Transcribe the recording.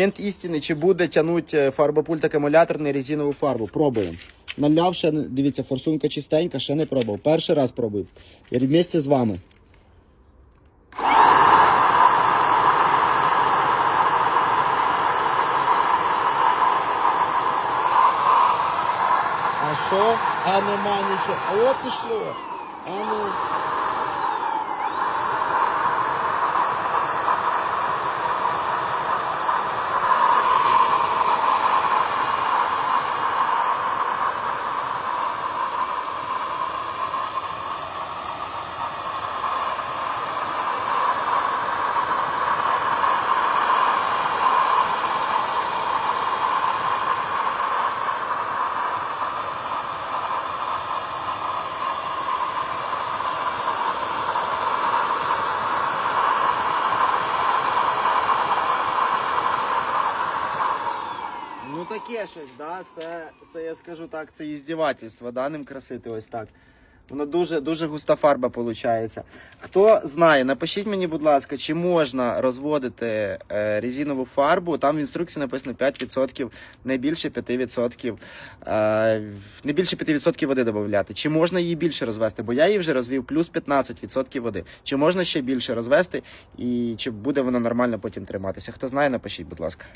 Момент істини, чи буде тягнути фарбопульт акумуляторний резинову фарбу. Пробуємо. Наляв дивіться, форсунка чистенька, ще не пробував. Перший раз пробую. І вместе з вами. А що? А нема нічого. От пішло. А ну. Ну таке щось, да? це, це я скажу так, це іздівательство, да? ним красити ось так. Воно дуже дуже густа фарба виходить. Хто знає, напишіть мені, будь ласка, чи можна розводити е, резинову фарбу. Там в інструкції написано 5%, не більше 5%, е, не більше 5% води додати. Чи можна її більше розвести? Бо я її вже розвів плюс 15% води. Чи можна ще більше розвести і чи буде воно нормально потім триматися? Хто знає, напишіть, будь ласка.